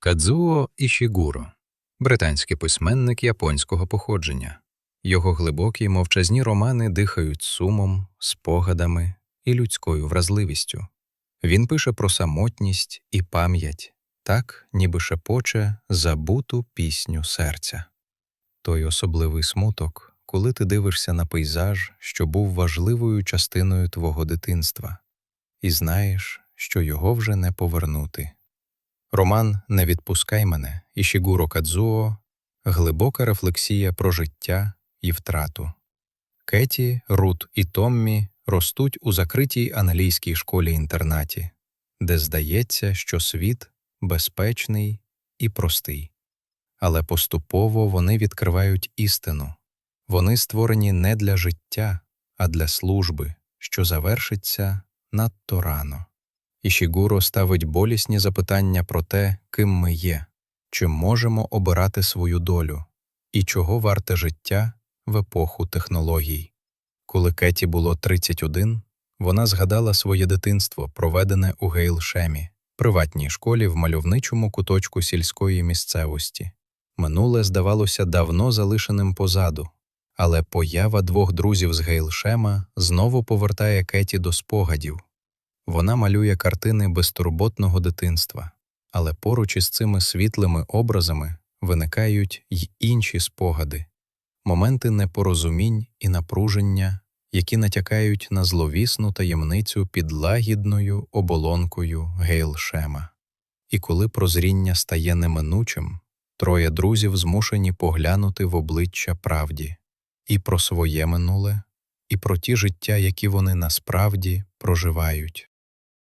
Кадзуо Ішігуро, британський письменник японського походження. Його глибокі мовчазні романи дихають сумом, спогадами і людською вразливістю. Він пише про самотність і пам'ять, так, ніби шепоче забуту пісню серця. Той особливий смуток, коли ти дивишся на пейзаж, що був важливою частиною твого дитинства, і знаєш, що його вже не повернути. Роман Не відпускай мене Ішігуро Кадзуо глибока рефлексія про життя і втрату. Кеті, Рут і Томмі ростуть у закритій аналійській школі-інтернаті, де здається, що світ безпечний і простий. Але поступово вони відкривають істину вони створені не для життя, а для служби, що завершиться надто рано. Ішігуро ставить болісні запитання про те, ким ми є, чи можемо обирати свою долю, і чого варте життя в епоху технологій. Коли Кеті було 31, вона згадала своє дитинство, проведене у Гейлшемі, приватній школі в мальовничому куточку сільської місцевості. Минуле здавалося давно залишеним позаду, але поява двох друзів з Гейлшема знову повертає Кеті до спогадів. Вона малює картини безтурботного дитинства, але поруч із цими світлими образами виникають й інші спогади, моменти непорозумінь і напруження, які натякають на зловісну таємницю під лагідною оболонкою Гейлшема. І коли прозріння стає неминучим, троє друзів змушені поглянути в обличчя правді і про своє минуле, і про ті життя, які вони насправді проживають.